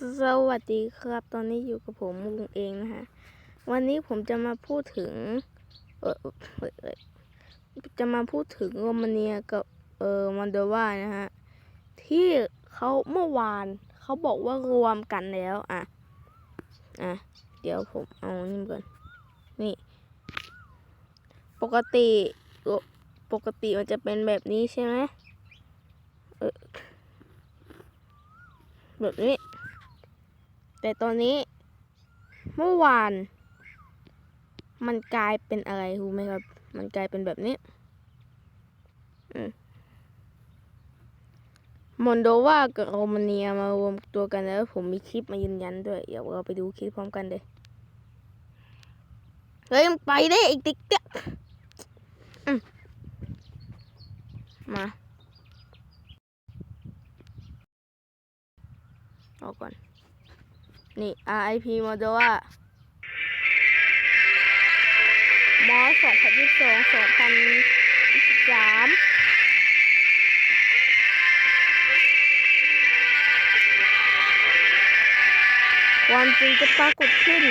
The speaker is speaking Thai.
สวัสดีครับ ตอนนี้อยู่กับผมมุงเองนะฮะ วันนี้ผมจะมาพูดถึงเออเออจะมาพูดถึงโรมาเนียกับเออมอนโดวานะฮะ ที่เขาเมื่อวานเขาบอกว่ารวมกันแล้วอะ อะ เดี๋ยวผมเอานี่ก่อน นี่ ปกติ ปกติมันจะเป็นแบบนี้ใช่ไหมแบบนี้ แต่ตอนนี้ เมื่อวาน มันกลายเป็นอะไรรู้ไหมครับ มันกลายเป็นแบบนี้มอนโดวากับโรมาเนียมารวมตัวกันแล้ว ผมมีคลิปมายืนยันด้วย เดี๋ยวเราไปดูคลิปพร้อมกันเลยเฮ้ยมึงไปได้ไอ้ติ๊กเตี้ยมาออกก่อน นี่ RIP มอดว่ามอสองพันยี่สิบสองสองพันยี่สิบสามวามจริงจะปรากฏขึ้น